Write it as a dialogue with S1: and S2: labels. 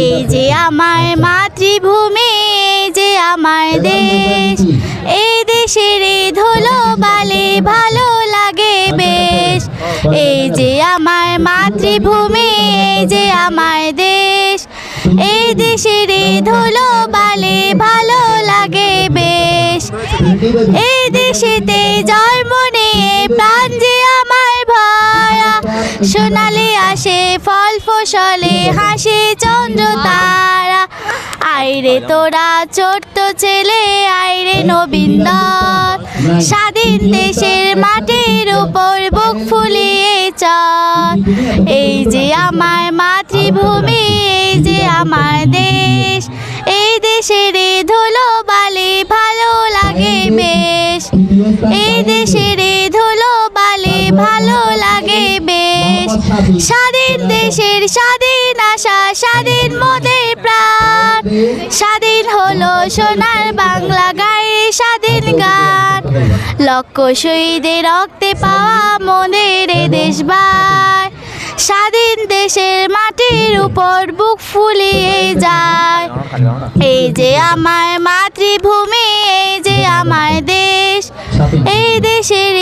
S1: এই যে আমার মাতৃভূমি এই যে আমার দেশ এই দেশের ধুলো বালি ভালো লাগে বেশ। এই যে আমার মাতৃভূমি এই যে আমার দেশ এই দেশের ধুলো বালি ভালো লাগে বেশ। এই দেশেতে সোনালি আসে, ফল ফসলে হাসে চন্দ্র তারা। আইরে তোরা ছোট্ট ছেলে, আইরে নবীন স্বাধীন দেশের মাটির উপর বুক ফুলিয়ে চল। এই যে আমার মাতৃভূমি, এই যে আমার দেশ। এই দেশের ধুলো বালি ভালো লাগে বেশ। এই দেশের ধুলো বালি ভালো স্বাধীন দেশের স্বাধীন আশা, স্বাধীন মোদের প্রাণ। স্বাধীন হলো সোনার বাংলা গায়ে স্বাধীন গান। লক্ষ শহীদের রক্তে পাওয়া মোদের এ দেশ ভাই স্বাধীন দেশের মাটির উপর বুক ফুলিয়ে যায়। এই যে আমার মাতৃভূমি, এই যে আমার দেশ। এই দেশের